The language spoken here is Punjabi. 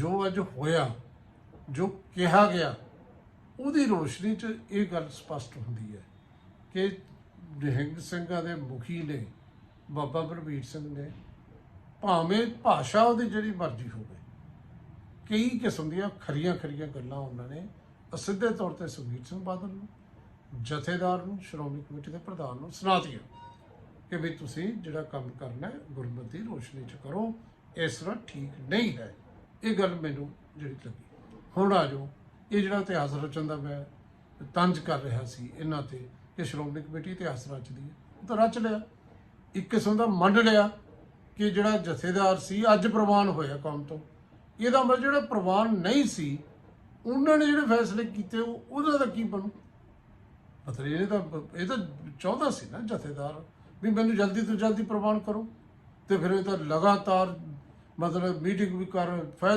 ਜੋ ਅੱਜ ਹੋਇਆ, ਜੋ ਕਿਹਾ ਗਿਆ, ਉਹਦੀ ਰੋਸ਼ਨੀ 'ਚ ਇਹ ਗੱਲ ਸਪਸ਼ਟ ਹੁੰਦੀ ਹੈ ਕਿ ਨਿਹੰਗ ਸਿੰਘਾਂ ਦੇ ਮੁਖੀ ਨੇ, ਬਾਬਾ ਬਲਬੀਰ ਸਿੰਘ ਨੇ, ਭਾਵੇਂ ਭਾਸ਼ਾ ਉਹਦੀ ਜਿਹੜੀ ਮਰਜ਼ੀ ਹੋਵੇ, ਕਈ ਕਿਸਮ ਦੀਆਂ ਖਰੀਆਂ ਖਰੀਆਂ ਗੱਲਾਂ ਉਹਨਾਂ ਨੇ ਅਸਿੱਧੇ ਤੌਰ ਤੇ ਸੁਖਬੀਰ ਸਿੰਘ ਬਾਦਲ ਨੂੰ, ਜਥੇਦਾਰ ਨੂੰ, ਸ਼੍ਰੋਮਣੀ ਕਮੇਟੀ ਦੇ ਪ੍ਰਧਾਨ ਨੂੰ ਸੁਣਾਤੀਆਂ ਕਿ ਵੀ ਤੁਸੀਂ ਜਿਹੜਾ ਕੰਮ ਕਰਨਾ ਗੁਰਮਤਿ ਦੀ ਰੋਸ਼ਨੀ ਚ ਕਰੋ, ਇਸ ਤਰ੍ਹਾਂ ਠੀਕ ਨਹੀਂ ਹੈ। ਇਹ ਗੱਲ ਮੈਨੂੰ ਜਿਹੜੀ ਲੱਗੀ ਹੁਣ ਆ ਜਾਓ। ਇਹ ਜਿਹੜਾ ਇਤਿਹਾਸ ਰਚਨ ਦਾ ਮੈਂ ਤੰਜ ਕਰ ਰਿਹਾ ਸੀ ਇਹਨਾਂ ਤੇ ਕਿ ਸ਼੍ਰੋਮਣੀ ਕਮੇਟੀ ਇਤਿਹਾਸ ਰਚਦੀ ਹੈ। ਉਹ ਤਾਂ ਰਚ ਲਿਆ। ਇੱਕ ਕਿਸਮ ਦਾ ਮੰਨ ਲਿਆ ਕਿ ਜਿਹੜਾ ਜਥੇਦਾਰ ਸੀ, ਅੱਜ ਪ੍ਰਵਾਨ ਹੋਇਆ ਕੌਮ ਤੋਂ। ਇਹਦਾ ਮਤਲਬ ਜਿਹੜਾ ਪ੍ਰਵਾਨ ਨਹੀਂ ਸੀ, ਉਹਨਾਂ ਨੇ ਜਿਹੜੇ ਫੈਸਲੇ ਕੀਤੇ, ਉਹ ਉਹਦਾ ਤਾਂ ਕੀ ਬਣੂ? ਮਤਲਬ ਇਹ ਤਾਂ ਇਹ ਤਾਂ ਚਾਹੁੰਦਾ ਸੀ ਨਾ ਜਥੇਦਾਰ ਵੀ ਮੈਨੂੰ ਜਲਦੀ ਤੋਂ ਜਲਦੀ ਪ੍ਰਵਾਨ ਕਰੋ। ਤੇ ਫਿਰ ਇਹ ਤਾਂ ਲਗਾਤਾਰ ਮਤਲਬ ਮੀਟਿੰਗ ਵੀ ਕਰ ਫੈਸਲਾ